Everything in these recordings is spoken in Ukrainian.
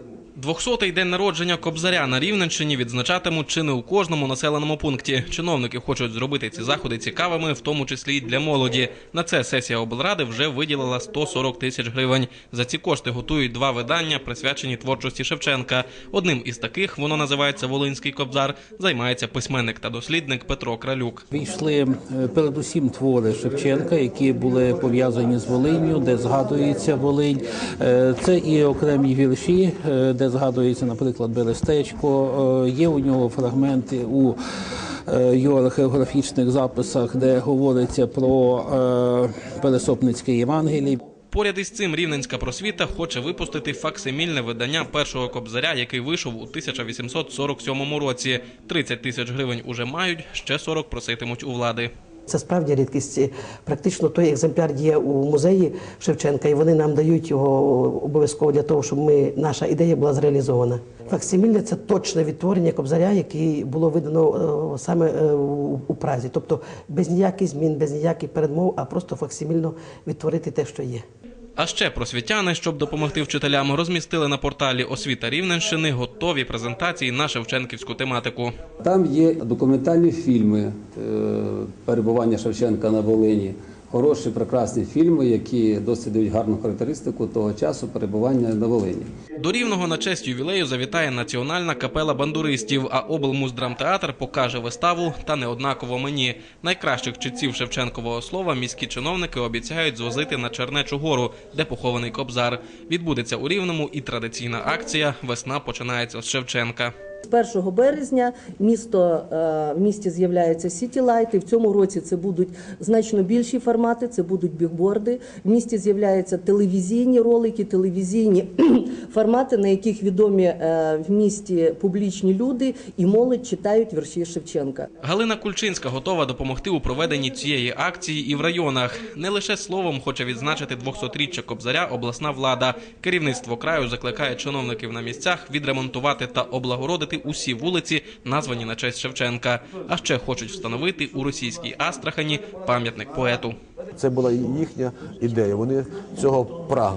caminhos. Двохсотий день народження Кобзаря на Рівненщині відзначатимуть чи не у кожному населеному пункті. Чиновники хочуть зробити ці заходи цікавими, в тому числі й для молоді. На це сесія облради вже виділила 140 тисяч гривень. За ці кошти готують два видання, присвячені творчості Шевченка. Одним із таких воно називається Волинський кобзар. Займається письменник та дослідник Петро Кралюк. Війшли е, передусім твори Шевченка, які були пов'язані з Волинню, де згадується Волинь. Е, Це і окремі вірші, е, де згадується, наприклад, Берестечко. Е, Є у нього фрагменти у е, його археографічних записах, де говориться про е, Пересопницьке Євангеліє. Поряд із цим рівненська просвіта хоче випустити факсимільне видання першого кобзаря, який вийшов у 1847 році. 30 тисяч гривень уже мають, ще 40 проситимуть у влади. Це справді рідкість. Практично той екземпляр є у музеї Шевченка, і вони нам дають його обов'язково для того, щоб ми наша ідея була зреалізована. Факсимільне – це точне відтворення кобзаря, який було видано е, саме е, у у Празі. Тобто без ніяких змін, без ніяких передмов, а просто факсимільно відтворити те, що є. А ще просвітяни, щоб допомогти вчителям, розмістили на порталі освіта Рівненщини готові презентації на шевченківську тематику. Там є документальні фільми е, перебування Шевченка на Волині. Хороші, прекрасні фільми, які досить дають гарну характеристику того часу перебування на Волині. До рівного на честь ювілею завітає національна капела бандуристів, а облмуздрамтеатр покаже виставу та неоднаково мені. Найкращих читців Шевченкового слова міські чиновники обіцяють звозити на Чернечу гору, де похований кобзар. Відбудеться у рівному і традиційна акція Весна починається з Шевченка. З 1 березня місто, е, в місті з'являється сітілайт, і в цьому році це будуть значно більші формати, це будуть бігборди. В місті з'являються телевізійні ролики, телевізійні формати, на яких відомі е, в місті публічні люди і молодь читають вірші Шевченка. Галина Кульчинська готова допомогти у проведенні цієї акції і в районах. Не лише словом хоче відзначити 200-річчя Кобзаря обласна влада. Керівництво краю закликає чиновників на місцях відремонтувати та облагородити усі вулиці, названі на честь Шевченка. А ще хочуть встановити у російській Астрахані пам'ятник поету. Це була їхня ідея. Вони цього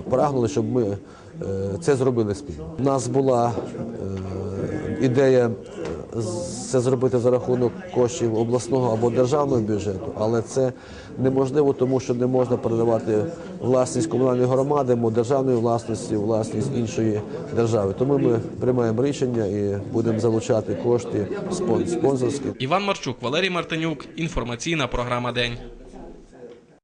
прагнули, щоб ми е, це зробили спільно. У нас була е, ідея це зробити за рахунок коштів обласного або державного бюджету, але це неможливо, тому що не можна передавати власність комунальної громади, або державної власності, власність іншої держави. Тому ми приймаємо рішення і будемо залучати кошти спон- спонсорські. Іван Марчук, Валерій Мартинюк. Інформаційна програма День.